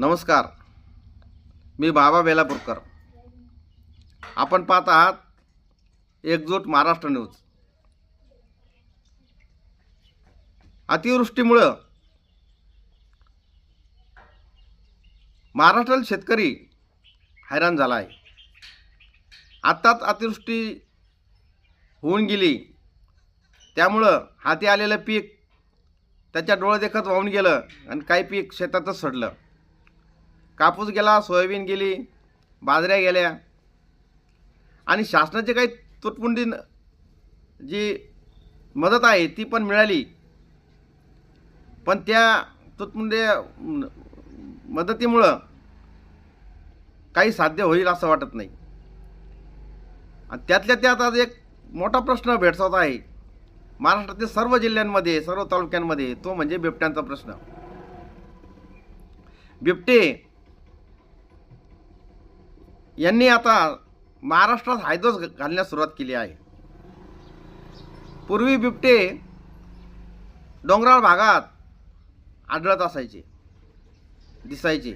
नमस्कार. मी बाबा बेलापूरकर. आपण पाहत आहात एकजूट महाराष्ट्र न्यूज. अतिवृष्टीमुळं महाराष्ट्रातील शेतकरी हैराण झाला आहे आत्ताच अतिवृष्टी होऊन गेली. त्यामुळं हाती आलेलं पीक त्याच्या डोळं देखत वाहून गेलं आणि काही पीक शेतातच सडलं. कापूस गेला सोयाबीन गेली बाजऱ्या गेल्या. आणि शासनाची काही तुटपुंडी न- जी मदत आहे ती पण मिळाली. पण त्या तुटपुंडे मदतीमुळं काही साध्य होईल असं वाटत नाही. आणि त्यातल्या त्यात आज एक मोठा प्रश्न भेडसावत आहे. महाराष्ट्रातील सर्व जिल्ह्यांमध्ये सर्व तालुक्यांमध्ये तो म्हणजे बिबट्यांचा प्रश्न. बिबटे यांनी आता महाराष्ट्रात हायदोस घालण्यास सुरुवात केली आहे. पूर्वी बिबटे डोंगराळ भागात आढळत असायचे दिसायचे.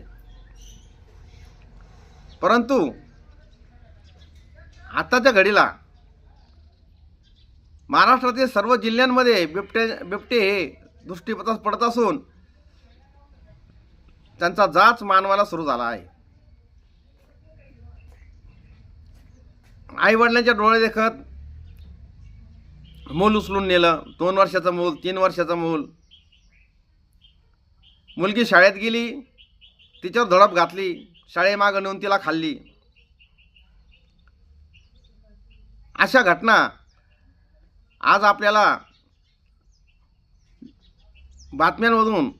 परंतु आताच्या घडीला महाराष्ट्रातील सर्व जिल्ह्यांमध्ये बिबटे बिबटे हे दृष्टीपथास पडत असून त्यांचा जाच मानवाला सुरू झाला आहे. आई वडिलांच्या डोळे देखत मूल उचलून नेलं. दोन वर्षाचं मूल तीन वर्षाचं मूल. मुलगी शाळेत गेली तिच्यावर धडप घातली शाळेमागं नेऊन तिला खाल्ली. अशा घटना आज आपल्याला बातम्यांमधून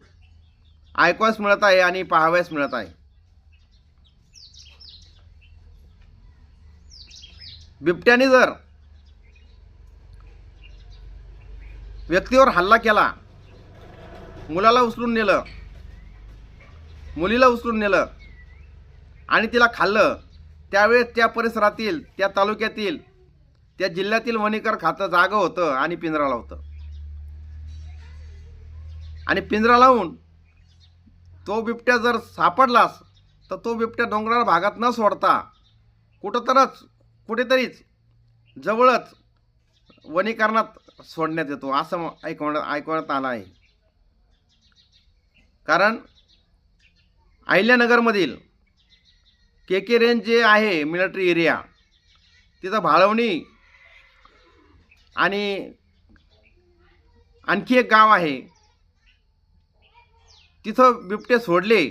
ऐकवायस मिळत आहे आणि पाहावयास मिळत आहे. बिबट्याने जर व्यक्तीवर हल्ला केला मुलाला उचलून नेलं मुलीला उचलून नेलं आणि तिला खाल्लं त्यावेळेस त्या परिसरातील त्या तालुक्यातील त्या जिल्ह्यातील वणीकर खातं जागं होतं आणि पिंजरा लावतं आणि पिंजरा लावून तो बिबट्या जर सापडलास तर तो बिबट्या डोंगराळ भागात न सोडता कुठंतरच कुठेतरीच जवळच वनीकरणात सोडण्यात येतो असं ऐकवण्यात ऐकवण्यात आलं आहे. कारण अहिल्यानगरमधील के के रेंज जे आहे मिलिटरी एरिया तिथं भाळवणी आणि आणखी एक गाव आहे. तिथं बिबटे सोडले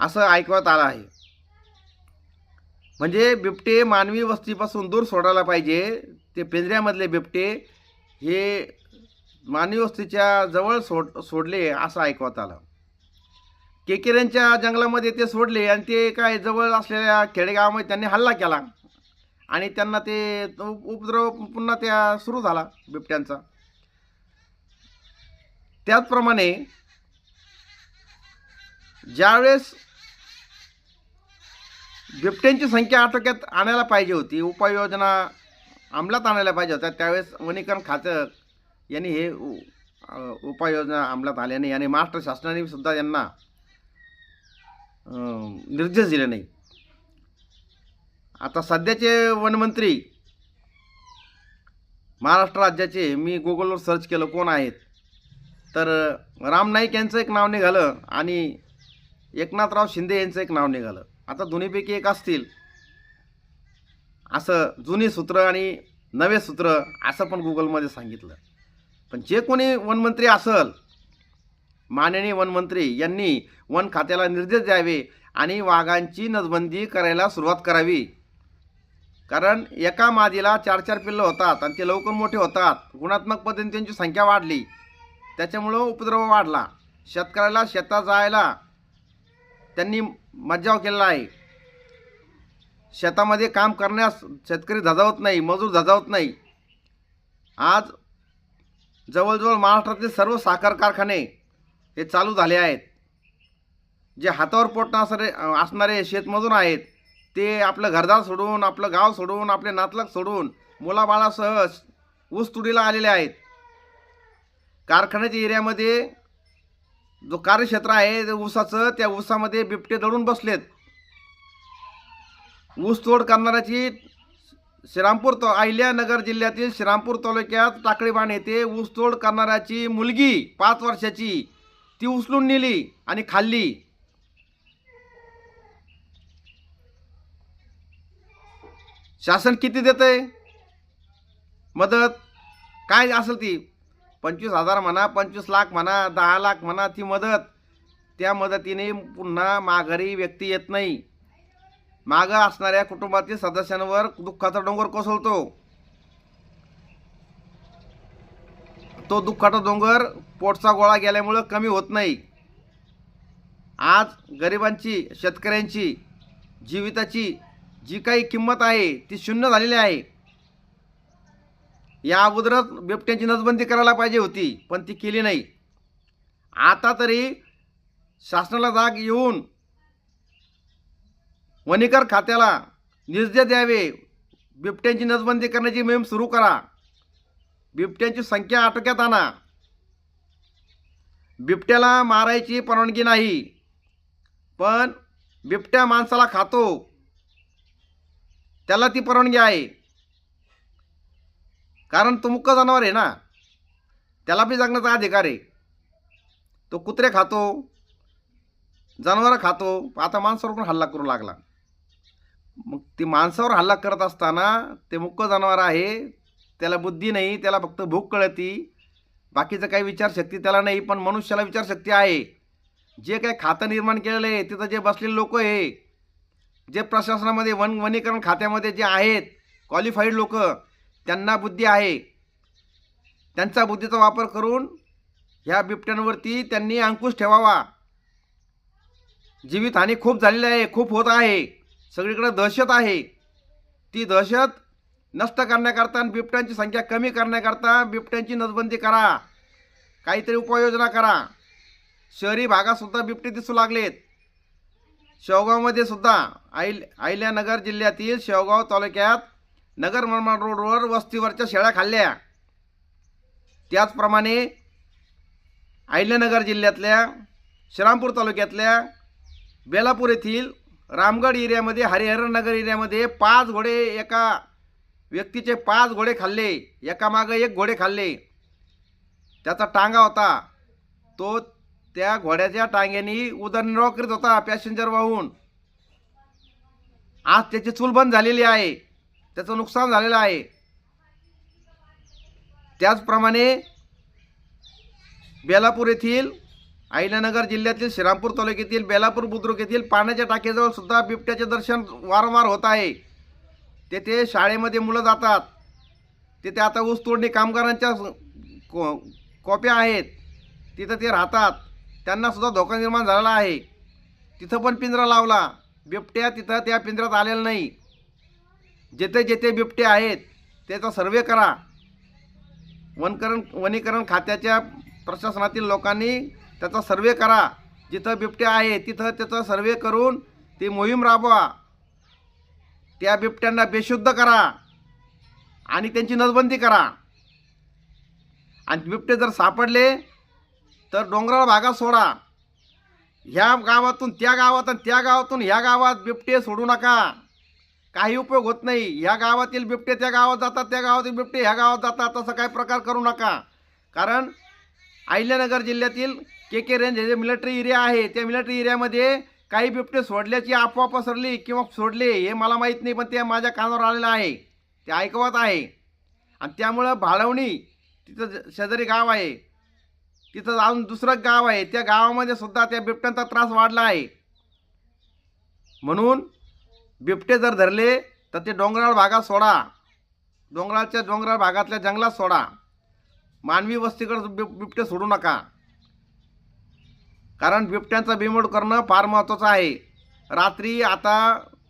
असं ऐकवत आलं आहे. म्हणजे बिबटे मानवी वस्तीपासून दूर सोडायला पाहिजे. ते पिंजऱ्यामधले बिबटे हे मानवी वस्तीच्या जवळ सोड सोडले असं ऐकवत आलं. केकेऱ्यांच्या जंगलामध्ये ते सोडले आणि ते काय जवळ असलेल्या खेडेगावामध्ये त्यांनी हल्ला केला. आणि त्यांना ते उप- उपद्रव पुन्हा त्या सुरू झाला बिबट्यांचा. त्याचप्रमाणे ज्यावेळेस बिबट्यांची संख्या आटोक्यात आणायला पाहिजे होती. उपाययोजना अंमलात आणायला पाहिजे होत्या. त्यावेळेस वनीकरण खातं यांनी हे उ- उपाययोजना अंमलात आल्या नाही आणि महाराष्ट्र शासनाने सुद्धा यांना निर्देश दिले नाही. आता सध्याचे वनमंत्री महाराष्ट्र राज्याचे मी गुगलवर सर्च केलं कोण आहेत. तर राम नाईक यांचं एक नाव निघालं आणि एकनाथराव शिंदे यांचं एक नाव निघालं. आता दोन्हीपैकी एक असतील. असं जुनी सूत्र आणि नवे सूत्र असं पण गुगलमध्ये सांगितलं. पण जे कोणी वनमंत्री असल माननीय वनमंत्री यांनी वन खात्याला निर्देश द्यावे आणि वाघांची नसबंदी करायला सुरुवात करावी. कारण एका मादीला चार चार पिल्लं होतात आणि ते लवकर मोठे होतात. गुणात्मक पद्धतीने त्यांची संख्या वाढली. त्याच्यामुळं उपद्रव वाढला. शेतकऱ्याला शेतात जायला त्यांनी मज्जाव केलेला आहे. शेतामध्ये काम करण्यास शेतकरी धजावत नाही मजूर धजावत नाही. आज जवळजवळ महाराष्ट्रातील सर्व साखर कारखाने हे चालू झाले आहेत. जे हातावर पोट असणारे असणारे शेतमजूर आहेत ते आपलं घरदार सोडून आपलं गाव सोडून आपले नातलग सोडून मुलाबाळासह ऊस तुडीला आलेले आहेत. कारखान्याच्या एरियामध्ये जो कार्यक्षेत्र आहे ऊसाचं त्या ऊसामध्ये बिबटे दडून बसलेत. ऊसतोड करणाऱ्याची श्रीरामपूर तो अहिल्यानगर जिल्ह्यातील श्रीरामपूर तालुक्यात टाकळीबाण येथे ऊसतोड करणाऱ्याची मुलगी पाच वर्षाची ती उचलून नेली आणि खाल्ली. शासन किती देतंय? मदत? काय असेल ती? पंचवीस हजार म्हणा पंचवीस लाख म्हणा दहा लाख म्हणा ती मदत. त्या मदतीने पुन्हा माघारी व्यक्ती येत नाही. मागं असणाऱ्या कुटुंबातील सदस्यांवर दुःखाचा डोंगर कोसळतो. तो दुःखाचा डोंगर पोटचा गोळा गेल्यामुळं कमी होत नाही. आज गरिबांची शेतकऱ्यांची जीविताची जी काही किंमत आहे ती शून्य झालेली आहे. या अगोदरच बिबट्यांची नसबंदी करायला पाहिजे होती पण ती केली नाही. आता तरी शासनाला जाग येऊन वनीकर खात्याला निर्देश द्यावे. बिबट्यांची नसबंदी करण्याची मोहीम सुरू करा. बिबट्यांची संख्या आटोक्यात आणा. बिबट्याला मारायची परवानगी नाही पण बिबट्या माणसाला खातो. त्याला ती परवानगी आहे. कारण तो मुक्क जनावर आहे ना त्याला बी जगण्याचा अधिकार आहे. तो कुत्रे खातो जनावरं खातो आता माणसावर पण हल्ला करू लागला? मग ती माणसावर हल्ला करत असताना ते मुक्क जनावर आहे त्याला बुद्धी नाही त्याला फक्त भूक कळती बाकीचं काही विचारशक्ती त्याला नाही पण मनुष्याला विचारशक्ती आहे. जे काही खातं निर्माण केलेलं आहे तिथं जे बसलेले लोक आहे जे प्रशासनामध्ये वन वनीकरण खात्यामध्ये जे आहेत क्वालिफाईड लोक त्यांना बुद्धी आहे. त्यांचा बुद्धीचा वापर करून ह्या बिबट्यांवरती त्यांनी अंकुश ठेवावा. जीवितहानी खूप झालेली आहे खूप होत आहे. सगळीकडे दहशत आहे. ती दहशत नष्ट करण्याकरता आणि बिबट्यांची संख्या कमी करण्याकरता बिबट्यांची नसबंदी करा. काहीतरी उपाययोजना करा. शहरी भागातसुद्धा बिबटे दिसू लागलेत. शेवगावमध्ये सुद्धा आईल अहिल्यानगर जिल्ह्यातील शेवगाव तालुक्यात नगर मनमाड रोडवर वस्तीवरच्या शेळ्या खाल्ल्या. त्याचप्रमाणे अहिल्यानगर जिल्ह्यातल्या श्रीरामपूर तालुक्यातल्या बेलापूर येथील रामगड एरियामध्ये हरिहरनगर एरियामध्ये पाच घोडे एका व्यक्तीचे पाच घोडे खाल्ले. एकामागं एक घोडे खाल्ले. त्याचा टांगा होता. तो त्या घोड्याच्या टांग्यानी उदरनिर्वाह करीत होता पॅसेंजर वाहून. आज त्याची चूल बंद झालेली आहे. त्याचं नुकसान झालेलं आहे. त्याचप्रमाणे बेलापूर येथील अहिल्यानगर जिल्ह्यातील श्रीरामपूर तालुक्यातील बेलापूर बुद्रुक येथील पाण्याच्या टाकीजवळ सुद्धा बिबट्याचे दर्शन वारंवार होत आहे. तेथे शाळेमध्ये मुलं जातात. तिथे आता ऊस तोडणी कामगारांच्या को कॉप्या आहेत. तिथं ते राहतात. त्यांनासुद्धा धोका निर्माण झालेला आहे. तिथं पण पिंजरा लावला. बिबट्या तिथं त्या पिंजऱ्यात आलेला नाही. जेथे जेथे बिबटे आहेत त्याचा सर्वे करा. वनकरण वनीकरण खात्याच्या प्रशासनातील लोकांनी त्याचा सर्वे करा. जिथं बिबट्या आहे तिथं त्याचा सर्वे करून ती मोहीम राबवा. त्या बिबट्यांना बेशुद्ध करा आणि त्यांची नसबंदी करा. आणि बिबटे जर सापडले तर डोंगराळ भागात सोडा. ह्या गावातून त्या गावात आणि त्या गावातून ह्या गावात बिबटे सोडू नका. काही उपयोग होत नाही. ह्या गावातील बिबटे त्या गावात जातात त्या गावातील बिबटे ह्या गावात जातात. तसा काही प्रकार करू नका. कारण अहिल्यानगर जिल्ह्यातील के के रेंज हे जे मिलिटरी एरिया आहे त्या मिलिटरी एरियामध्ये काही बिबटे सोडल्याची अफवा पसरली किंवा सोडले हे मला माहीत नाही पण ते माझ्या कानावर आलेलं आहे. ते ऐकवत आहे. आणि त्यामुळं भाळवणी तिथं ज- शेजारी गाव आहे. तिथं अजून दुसरं गाव आहे. त्या गावामध्ये सुद्धा त्या बिबट्यांचा त्रास वाढला आहे. म्हणून बिबटे जर धरले तर ते डोंगराळ भागात सोडा. डोंगराळच्या डोंगराळ भागातल्या जंगलात सोडा. मानवी वस्तीकडं बिब बिबटे सोडू नका. कारण बिबट्यांचा बिमोड करणं फार महत्त्वाचं आहे. रात्री आता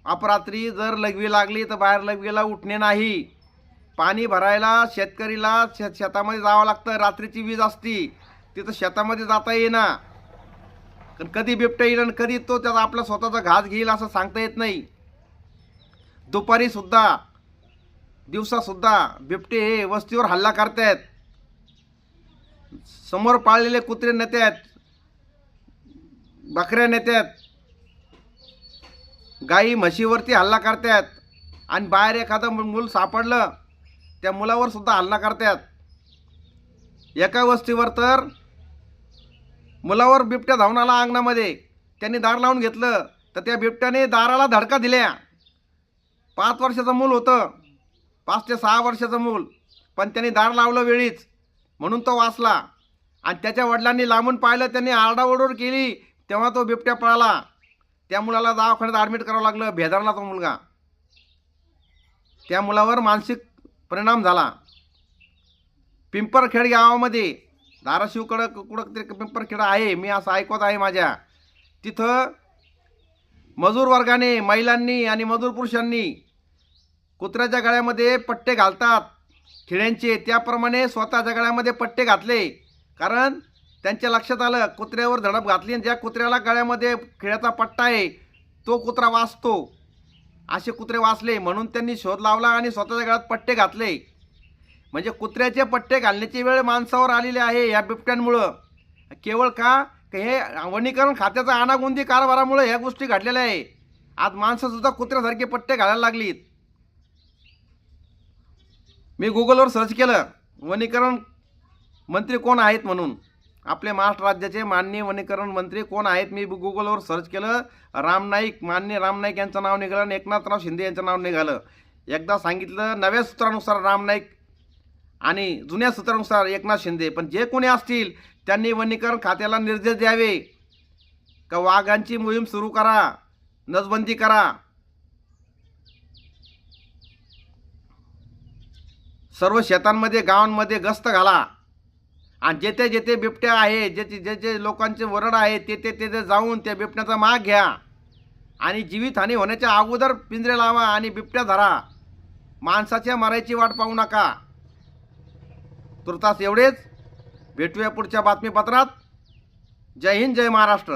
अपरात्री जर लघवी लागली तर बाहेर लघवीला उठणे नाही. पाणी भरायला शेतकरीला शेत शेतामध्ये जावं लागतं. रात्रीची वीज असती तिथं शेतामध्ये जाता येईना. कधी बिबट्या येईल आणि कधी तो त्याचा आपला स्वतःचा घास घेईल असं सांगता येत नाही. दुपारी सुद्धा दिवसासुद्धा बिबटे हे वस्तीवर हल्ला करतायत. समोर पाळलेले कुत्रे नेत्यात बकऱ्या नेत्यात गाई म्हशीवरती हल्ला करतात आणि बाहेर एखादं मूल सापडलं त्या मुलावर सुद्धा हल्ला करतात एका वस्तीवर तर मुलावर बिबट्या धावून आला अंगणामध्ये. त्यांनी दार लावून घेतलं तर त्या बिबट्याने दाराला धडका दिल्या. पाच वर्षाचं मूल होतं. पाच ते सहा वर्षाचं मूल. पण त्यांनी दार लावलं वेळीच. म्हणून तो वाचला. आणि त्याच्या वडिलांनी लांबून पाहिलं त्यांनी आरडाओरडोर केली तेव्हा तो बिबट्या पळाला. त्या मुलाला दवाखान्यात ॲडमिट करावं लागलं भेदारला तो मुलगा. त्या मुलावर मानसिक परिणाम झाला. पिंपरखेड गावामध्ये धाराशिवकडं कुठं तरी पिंपरखेड आहे. मी असं ऐकत आहे माझ्या. तिथं मजूर वर्गाने महिलांनी आणि मजूर पुरुषांनी कुत्र्याच्या गळ्यामध्ये पट्टे घालतात. खिळ्यांचे त्याप्रमाणे स्वतःच्या गळ्यामध्ये पट्टे घातले. कारण त्यांच्या लक्षात आलं कुत्र्यावर धडप घातली आणि ज्या कुत्र्याला गळ्यामध्ये खिळ्याचा पट्टा आहे तो कुत्रा वाचतो. असे कुत्रे वाचले म्हणून त्यांनी शोध लावला आणि स्वतःच्या गळ्यात पट्टे घातले. म्हणजे कुत्र्याचे पट्टे घालण्याची वेळ माणसावर आलेली आहे या बिबट्यांमुळं. केवळ का? का हे वनीकरण खात्याचा अनागोंदी कारभारामुळे ह्या गोष्टी घडलेल्या आहे. आज माणसंसुद्धा कुत्र्यासारखे पट्टे घालायला लागलीत. मी गुगलवर सर्च केलं. वनीकरण मंत्री कोण आहेत म्हणून? आपले महाराष्ट्र राज्याचे माननीय वनीकरण मंत्री कोण आहेत? मी गुगलवर सर्च केलं. राम नाईक माननीय राम नाईक यांचं नाव निघालं. आणि एकनाथराव शिंदे यांचं नाव निघालं. एकदा सांगितलं नव्या सूत्रानुसार राम नाईक आणि जुन्या सूत्रानुसार एकनाथ शिंदे. पण जे कोणी असतील त्यांनी वनीकरण खात्याला निर्देश द्यावे. का वाघांची मोहीम सुरू करा नसबंदी करा. सर्व शेतांमध्ये गावांमध्ये गस्त घाला. आणि जेथे जेथे बिबट्या आहे जेथे जे जे लोकांचे वरड आहे तेथे तेथे जाऊन त्या बिबट्याचा माग घ्या. आणि जीवितहानी होण्याच्या अगोदर पिंजरे लावा आणि बिबट्या धरा. माणसाच्या मारायची वाट पाहू नका. तुर्तास एवढेच. भेटूया पुढच्या बातमीपत्रात. जय हिंद जय महाराष्ट्र.